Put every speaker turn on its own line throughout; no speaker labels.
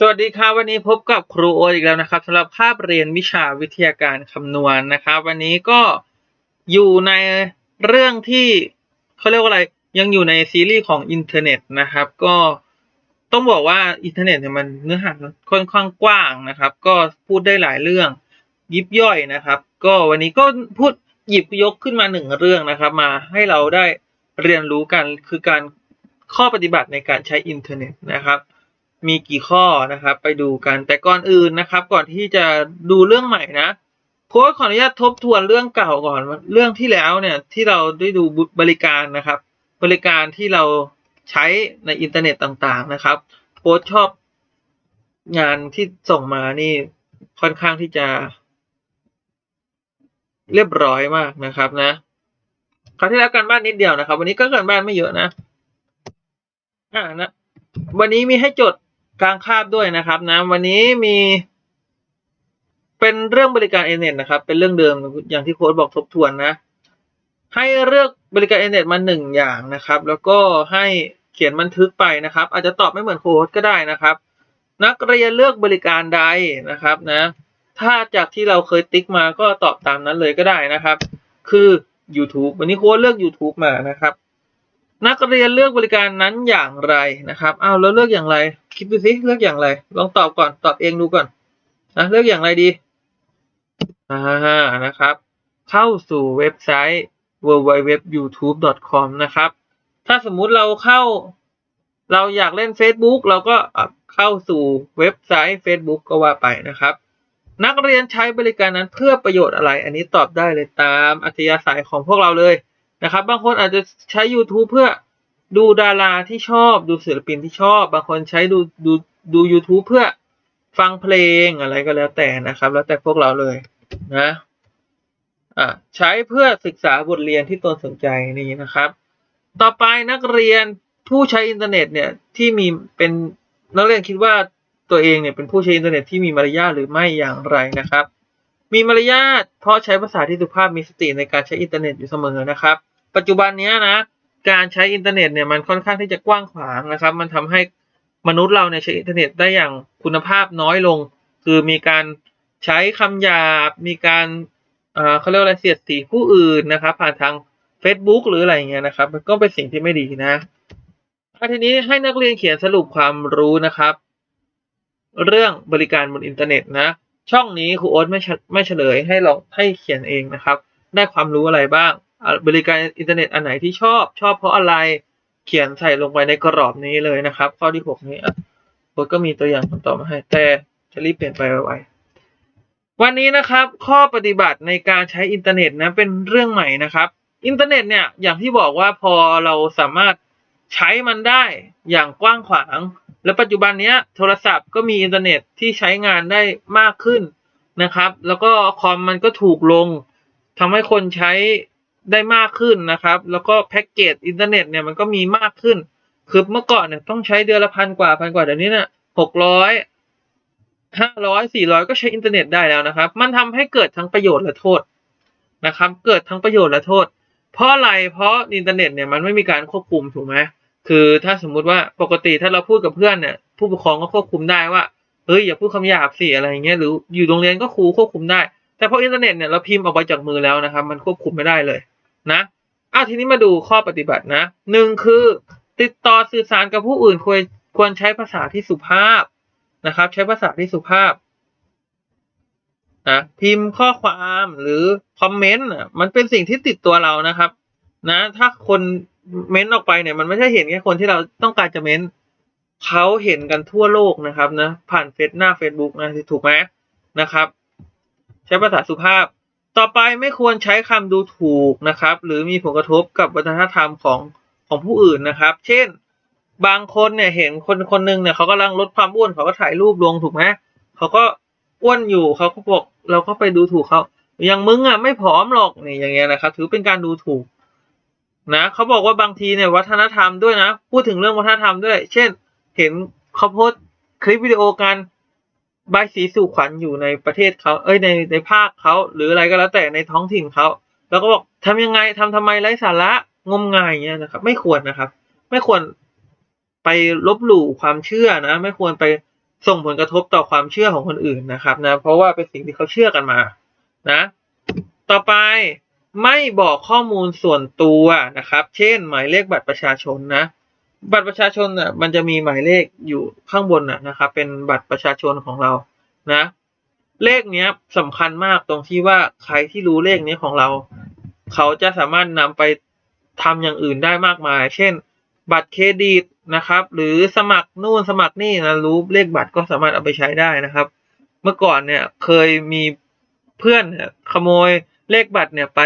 สวัสดีครับวันนี้พบกับครูโออีกแล้วนะครับสำหรับภาพเรียนวิชาวิทยาการคำนวณนะครับ วันนี้ก็อยู่ในเรื่องที่เขาเรียกว่าอะไรยังอยู่ในซีรีส์ของอินเทอร์เน็ตนะครับ ก็ต้องบอกว่าอินเทอร์เน็ตเนี่ยมันเนื้อหาค่อนข้างกว้างนะครับ ก็พูดได้หลายเรื่องยิบย่อยนะครับ ก็วันนี้ก็พูดหยิบยกขึ้นมาหนึ่งเรื่องนะครับ มาให้เราได้เรียนรู้กันคือการข้อปฏิบัติในการใช้อินเทอร์เน็ตนะครับ มีกี่ข้อนะครับ ไปดูกันแต่ก่อนอื่นนะครับ ก่อนที่จะดูเรื่องใหม่นะโค้ชขออนุญาตทบทวนเรื่องเก่าก่อนเรื่องที่แล้วเนี่ยที่เราได้ดูบริการนะครับ บริการที่เราใช้ในอินเทอร์เน็ตต่างๆนะครับโค้ชชอบงานที่ส่งมานี่ค่อนข้างที่จะ เรียบร้อยมากนะครับนะคราวที่แล้วการบ้านนิดเดียวนะครับ วันนี้ก็การบ้านไม่เยอะนะอ่านะวันนี้มีให้จด กลางคาบด้วยนะครับนะวันนี้มีเป็นเรื่องบริการเอเน็ตนะครับ เป็นเรื่องเดิมอย่างที่โค้ดบอกทบทวนนะ ให้เลือกบริการเอเน็ตมาหนึ่งอย่างนะครับ แล้วก็ให้เขียนบันทึกไปนะครับ อาจจะตอบไม่เหมือนโค้ดก็ได้นะครับ นักเรียนเลือกบริการใดนะครับนะ ถ้าจากที่เราเคยติ๊กมาก็ตอบตามนั้นเลยก็ได้นะครับ คือ YouTube วันนี้โค้ดเลือก YouTube มานะครับ นักเรียนเลือกบริการนั้นอย่างไรนะครับ อ้าวแล้วเลือกอย่างไร คิดดูสิเลือกอย่างไร ลองตอบก่อน ตอบเองดูก่อนนะเลือกอย่างไรดี อ่า นะครับ เข้าสู่เว็บไซต์ www.youtube.com นะครับ ถ้าสมมุติเราเข้า เราอยากเล่น Facebook เราก็เข้าสู่เว็บไซต์ Facebook ก็ว่าไปนะครับ นักเรียนใช้บริการนั้นเพื่อประโยชน์อะไร อันนี้ตอบได้เลยตามอัธยาศัยของพวกเราเลย นะครับ บางคนอาจจะใช้ YouTube เพื่อดูดาราที่ชอบดูศิลปินที่ชอบ บางคนใช้ดูดูดู YouTube เพื่อฟังเพลงอะไรก็แล้วแต่นะครับ แล้วแต่พวกเราเลยนะอ่าใช้เพื่อศึกษาบทเรียนที่ตนสนใจนี่นะครับ ต่อไปนักเรียนผู้ใช้อินเทอร์เน็ตเนี่ยที่มีเป็นนักเรียนคิดว่าตัวเองเนี่ยเป็นผู้ใช้อินเทอร์เน็ตที่มีมารยาทหรือไม่อย่างไรนะครับ มีมารยาทเพราะใช้ภาษาที่สุภาพมีสติในการใช้อินเทอร์เน็ตอยู่เสมอนะครับ ปัจจุบันนี้นะ การใช้อินเทอร์เน็ตเนี่ยมันค่อนข้างที่จะกว้างขวางนะครับ มันทำให้มนุษย์เราเนี่ยใช้อินเทอร์เน็ตได้อย่างคุณภาพน้อยลง คือมีการใช้คำหยาบ มีการเอ่อเขาเรียกอะไรเสียดสีผู้อื่นนะครับ ผ่านทาง Facebook หรืออะไรเงี้ยนะครับ มันก็เป็นสิ่งที่ไม่ดีนะทีนี้ให้นักเรียนเขียนสรุปความรู้นะครับ เรื่องบริการบนอินเทอร์เน็ตนะ ช่องนี้ครูโอ๊ตไม่ไม่เฉลยให้ลองให้เขียนเองนะครับ ได้ความรู้อะไรบ้าง บริการอินเทอร์เน็ตอันไหนที่ชอบชอบเพราะอะไรเขียนใส่ลงไปในกรอบนี้เลยนะครับ ข้อที่หกนี้โอ๊ตก็มีตัวอย่างคำตอบมาให้ แต่จะรีบเปลี่ยนไปไวๆวันนี้นะครับ ข้อปฏิบัติในการใช้อินเทอร์เน็ตนะเป็นเรื่องใหม่นะครับ อินเทอร์เน็ตเนี่ยอย่างที่บอกว่าพอเราสามารถใช้มันได้อย่างกว้างขวาง และปัจจุบันนี้โทรศัพท์ก็มีอินเทอร์เน็ตที่ใช้งานได้มากขึ้นนะครับ แล้วก็คอมมันก็ถูกลงทำให้คนใช้ ได้มากขึ้นนะครับ แล้วก็แพ็กเกจอินเทอร์เน็ตเนี่ยมันก็มีมากขึ้น คือเมื่อก่อนเนี่ยต้องใช้เดือนละพันกว่าพันกว่าเดี๋ยวนี้เนี่ยหกร้อยห้าร้อยสี่ร้อยก็ใช้อินเทอร์เน็ตได้แล้วนะครับ มันทำให้เกิดทั้งประโยชน์และโทษนะครับ เกิดทั้งประโยชน์และโทษ เพราะอะไร เพราะอินเทอร์เน็ตเนี่ยมันไม่มีการควบคุมถูกไหมคือถ้าสมมุติว่าปกติถ้าเราพูดกับเพื่อนเนี่ยผู้ปกครองก็ควบคุมได้ว่าเฮ้ยอย่าพูดคำหยาบสิอะไรอย่างเงี้ยหรืออยู่โรงเรียนก็ครูควบคุมได้ แต่พออินเทอร์เน็ตเนี่ยเราพิมพ์ออกไปจากมือแล้วนะครับ มันควบคุมไม่ได้เลย นะอะทีนี้มาดูข้อปฏิบัตินะหนึ่งคือติดต่อสื่อสารกับผู้อื่นควรควรใช้ภาษาที่สุภาพนะครับ ใช้ภาษาที่สุภาพนะพิมพ์ข้อความหรือคอมเมนต์มันเป็นสิ่งที่ติดตัวเรานะครับ นะ ถ้าคนเม้นออกไปเนี่ยมันไม่ใช่เห็นแค่คนที่เราต้องการจะเม้นเขาเห็นกันทั่วโลกนะครับนะผ่านเฟซหน้า Facebook นะถูกไหมนะครับ ใช้ภาษาสุภาพ ต่อไปไม่ควรใช้คำดูถูกนะครับ หรือมีผลกระทบกับวัฒนธรรมของของผู้อื่นนะครับ เช่น บางคนเนี่ยเห็นคนคนหนึ่งเนี่ยเขากำลังลดความอ้วนเขาก็ถ่ายรูปลงถูกไหมเขาก็อ้วนอยู่เขาก็บอกเราก็ไปดูถูกเขาอย่างมึงอะไม่ผอมหรอกนี่อย่างเงี้ยนะครับ ถือเป็นการดูถูกนะเขาบอกว่าบางทีเนี่ยวัฒนธรรมด้วยนะ พูดถึงเรื่องวัฒนธรรมด้วย เช่น เห็นเขาโพสคลิปวิดีโอกา รใบสีสู่ขวัญอยู่ในประเทศเขาเอ้ยในในภาคเขาหรืออะไรก็แล้วแต่ในท้องถิ่นเขาแล้วก็บอกทำยังไงทำทำไมไร้สาระงมงายเงี้ยนะครับ ไม่ควรนะครับ ไม่ควรไปลบหลู่ความเชื่อนะ ไม่ควรไปส่งผลกระทบต่อความเชื่อของคนอื่นนะครับนะเพราะว่าเป็นสิ่งที่เขาเชื่อกันมา นะ ต่อไปไม่บอกข้อมูลส่วนตัวนะครับ เช่น หมายเลขบัตรประชาชนนะ บัตรประชาชนน่ะมันจะมีหมายเลขอยู่ข้างบนน่ะนะครับ เป็นบัตรประชาชนของเรานะ เลขเนี้ยสำคัญมากตรงที่ว่าใครที่รู้เลขนี้ของเรา เขาจะสามารถนำไปทำอย่างอื่นได้มากมาย เช่น บัตรเครดิตนะครับ หรือสมัครนู่นสมัครนี่นะรู้เลขบัตรก็สามารถเอาไปใช้ได้นะครับ เมื่อก่อนเนี่ยเคยมีเพื่อนขโมยเลขบัตรเนี่ยไป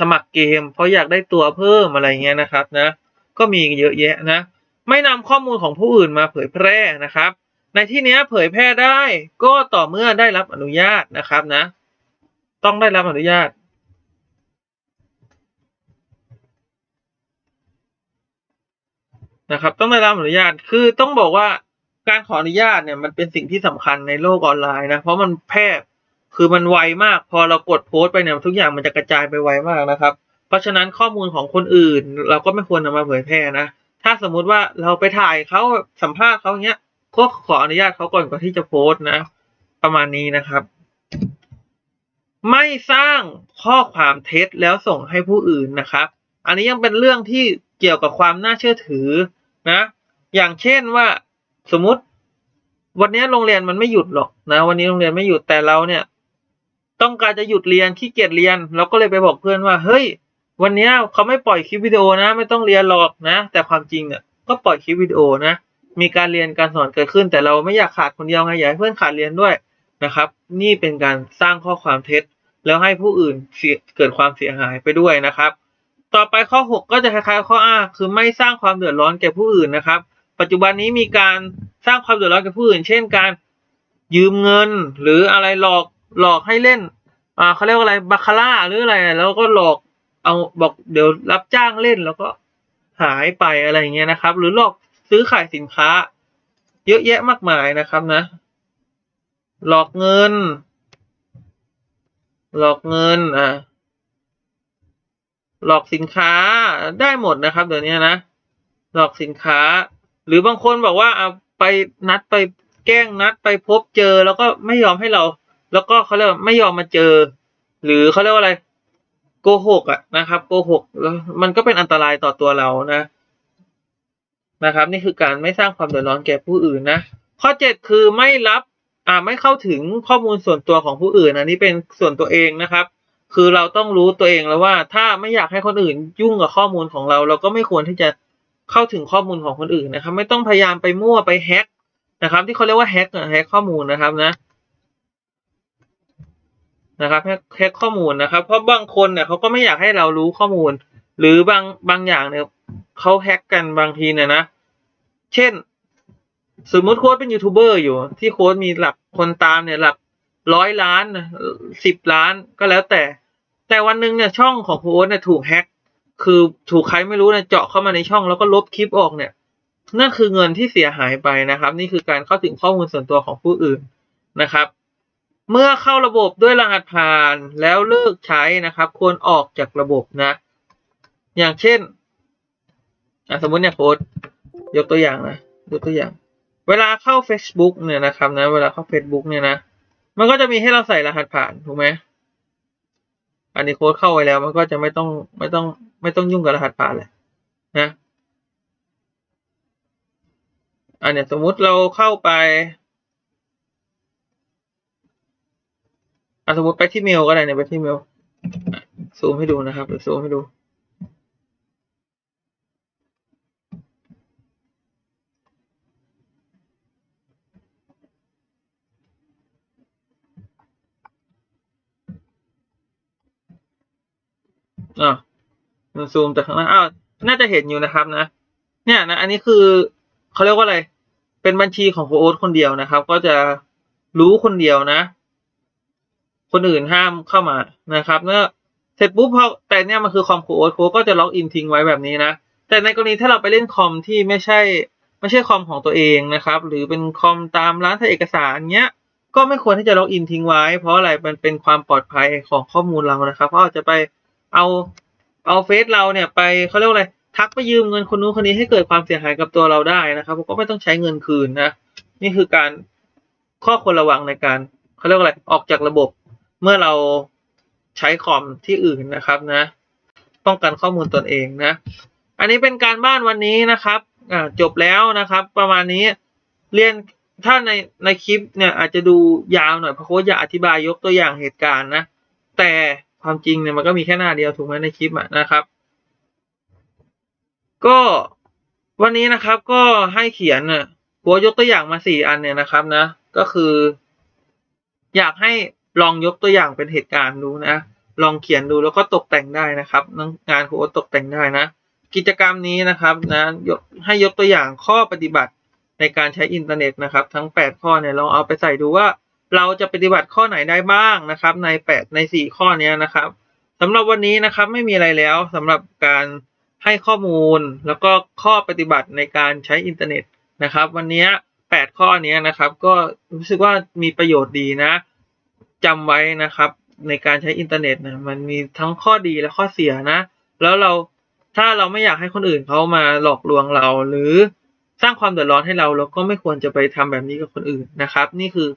สมัครเกม เพราะอยากได้ตัวเพิ่มอะไรเงี้ยนะครับนะ ก็มีเยอะแยะนะ ไม่นำข้อมูลของผู้อื่นมาเผยแพร่นะครับ ในที่นี้เผยแพร่ได้ก็ต่อเมื่อได้รับอนุญาตนะครับนะ ต้องได้รับอนุญาต นะครับ ต้องได้รับอนุญาตคือต้องบอกว่าการขออนุญาตเนี่ยมันเป็นสิ่งที่สำคัญในโลกออนไลน์นะ เพราะมันแพร่คือมันไวมาก พอเรากดโพสต์ไปเนี่ยทุกอย่างมันจะกระจายไปไวมากนะครับ เพราะฉะนั้นข้อมูลของคนอื่น เราก็ไม่ควรนำมาเผยแพร่นะ ถ้าสมมุติว่าเราไปถ่ายเขาสัมภาษณ์เขาอย่างเงี้ยก็ขออนุญาตเขาก่อนก่อนที่จะโพสต์นะ ประมาณนี้นะครับ ไม่สร้างข้อความเท็จแล้วส่งให้ผู้อื่นนะครับ อันนี้ยังเป็นเรื่องที่เกี่ยวกับความน่าเชื่อถือนะ อย่างเช่นว่าสมมติ วันนี้โรงเรียนมันไม่หยุดหรอกนะ วันนี้โรงเรียนไม่หยุดแต่เราเนี่ย ต้องการจะหยุดเรียนขี้เกียจเรียนเราก็เลยไปบอกเพื่อนว่า เฮ้ย วันนี้เขาไม่ปล่อยคลิปวิดีโอนะ ไม่ต้องเรียนหรอกนะ แต่ความจริงเนี่ยก็ปล่อยคลิปวิดีโอนะ มีการเรียนการสอนเกิดขึ้น แต่เราไม่อยากขาดคนเดียวไงอยากให้เพื่อนขาดเรียนด้วยนะครับ นี่เป็นการสร้างข้อความเท็จ แล้วให้ผู้อื่นเสียเกิดความเสียหายไปด้วยนะครับ ต่อไปข้อ 6 ก็จะคล้ายๆข้ออ้าคือไม่สร้างความเดือดร้อนแก่ผู้อื่นนะครับ ปัจจุบันนี้มีการสร้างความเดือดร้อนแก่ผู้อื่น เช่นการยืมเงินหรืออะไรหลอกหลอกให้เล่นอ่าเขาเรียกว่าอะไรบาคาร่าหรืออะไรแล้วก็หลอก เอาบอกเดี๋ยวรับจ้างเล่นแล้วก็หายไปอะไรอย่างเงี้ยนะครับ หรือหลอกซื้อขายสินค้า เยอะแยะมากมายนะครับนะ หลอกเงิน หลอกเงินอ่าหลอกสินค้าได้หมดนะครับเดี๋ยวนี้นะหลอกสินค้า หรือบางคนบอกว่าเอาไปนัดไปแกล้งนัดไปพบเจอแล้วก็ไม่ยอมให้เรา แล้วก็เขาเรียกว่าไม่ยอมมาเจอ หรือเขาเรียกว่าอะไร โกหกอะนะครับโกหกแล้วมันก็เป็นอันตรายต่อตัวเรานะ นะครับ นี่คือการไม่สร้างความเดือดร้อนแก่ผู้อื่นนะข้อเจ็ดคือไม่รับอ่าไม่เข้าถึงข้อมูลส่วนตัวของผู้อื่นอันนี้เป็นส่วนตัวเองนะครับ คือเราต้องรู้ตัวเองแล้วว่าถ้าไม่อยากให้คนอื่นยุ่งกับข้อมูลของเรา เราก็ไม่ควรที่จะเข้าถึงข้อมูลของคนอื่นนะครับ ไม่ต้องพยายามไปมั่วไปแฮ็กนะครับ ที่เขาเรียกว่าแฮ็กแฮ็กข้อมูลนะครับนะ นะครับแฮ็กข้อมูลนะครับ เพราะบางคนเนี่ยเขาก็ไม่อยากให้เรารู้ข้อมูล หรือบางบางอย่างเนี่ยเขาแฮ็กกันบางทีเนี่ยนะ เช่น สมมติโค้ดเป็นยูทูบเบอร์อยู่ ที่โค้ดมีหลักคนตามเนี่ยหลักร้อยล้านสิบล้านก็แล้วแต่ แต่วันหนึ่งเนี่ยช่องของโค้ดเนี่ยถูกแฮ็กคือถูกใครไม่รู้เนี่ยเจาะเข้ามาในช่องแล้วก็ลบคลิปออกเนี่ย นั่นคือเงินที่เสียหายไปนะครับ นี่คือการเข้าถึงข้อมูลส่วนตัวของผู้อื่นนะครับ เมื่อเข้าระบบด้วยรหัสผ่านแล้วเลิกใช้นะครับ ควรออกจากระบบนะ อย่างเช่นสมมติเนี่ยโค้ดยกตัวอย่างนะยกตัวอย่าง เวลาเข้า Facebook เนี่ยนะครับนะเวลาเข้า Facebook เนี่ยนะมันก็จะมีให้เราใส่รหัสผ่านถูกไหมอันนี้โค้ดเข้าไว้แล้ว มันก็จะไม่ต้องไม่ต้อง ไม่ต้องยุ่งกับรหัสผ่านเลยนะอันเนี้ยสมมุติเราเข้าไป อะสมมติไปที่เมลก็ได้เนี่ยไปที่เมลซูมให้ดูนะครับเดี๋ยวซูมให้ดู อะมันซูมจากข้างหน้าอ้าวน่าจะเห็นอยู่นะครับนะ เนี่ยนะ อันนี้คือเขาเรียกว่าอะไร เป็นบัญชีของโคโอ๊ตคนเดียวนะครับ ก็จะรู้คนเดียวนะ คนอื่นห้ามเข้ามานะครับเมื่อเสร็จปุ๊บพอแต่เนี่ยมันคือคอมโคโอ๊ตโค้ดก็จะล็อกอินทิ้งไว้แบบนี้นะ แต่ในกรณีถ้าเราไปเล่นคอมที่ไม่ใช่ไม่ใช่คอมของตัวเองนะครับ หรือเป็นคอมตามร้านถ่ายเอกสารเนี้ยก็ไม่ควรที่จะล็อกอินทิ้งไว้ เพราะอะไรมันเป็นความปลอดภัยของข้อมูลเรานะครับ เพราะจจะไปเอาเอาเฟซเราเนี่ยไปเขาเรียกว่าอะไรทักไปยืมเงินคนนู้นคนนี้ให้เกิดความเสียหายกับตัวเราได้นะครับก็ไม่ต้องใช้เงินคืนนะ นี่คือการข้อควรระวังในการเขาเรียกว่าอะไรออกจากระบบ เมื่อเราใช้คอมที่อื่นนะครับนะ ป้องกันข้อมูลตนเองนะ อันนี้เป็นการบ้านวันนี้นะครับจบแล้วนะครับ ประมาณนี้เรียนถ้าในในคลิปเนี่ยอาจจะดูยาวหน่อยเพราะว่าอยากอธิบายยกตัวอย่างเหตุการณ์นะ แต่ความจริงเนี่ยมันก็มีแค่หน้าเดียวถูกไหมในคลิปอะนะครับ ก็วันนี้นะครับก็ให้เขียนน่ะหัวยกตัวอย่างมาสี่อันเนี่ยนะครับนะ ก็คือ อยากให้ ลองยกตัวอย่างเป็นเหตุการณ์ดูนะ ลองเขียนดูแล้วก็ตกแต่งได้นะครับ งานครูโอตกแต่งได้นะ กิจกรรมนี้นะครับนะให้ยกตัวอย่างข้อปฏิบัติในการใช้อินเทอร์เน็ตนะครับ ทั้ง 8 ข้อเนี่ยลองเอาไปใส่ดูว่า เราจะปฏิบัติข้อไหนได้บ้างนะครับ ใน 8 ใน 4 ข้อนี้นะครับสำหรับวันนี้นะครับไม่มีอะไรแล้วสำหรับการให้ข้อมูลแล้วก็ข้อปฏิบัติในการใช้อินเทอร์เน็ตนะครับ วันนี้ 8 ข้อนี้นะครับ ก็รู้สึกว่ามีประโยชน์ดีนะ จำไว้นะครับ ในการใช้อินเทอร์เน็ตนะมันมีทั้งข้อดีและข้อเสียนะ แล้วเราถ้าเราไม่อยากให้คนอื่นเขามาหลอกลวงเรา หรือสร้างความเดือดร้อนให้เราเราก็ไม่ควรจะไปทำแบบนี้กับคนอื่นนะครับ นี่คือ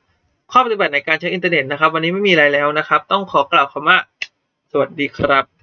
ข้อปฏิบัติในการใช้อินเทอร์เน็ตนะครับ วันนี้ไม่มีอะไรแล้วนะครับ ต้องขอกล่าวคำว่า สวัสดีครับ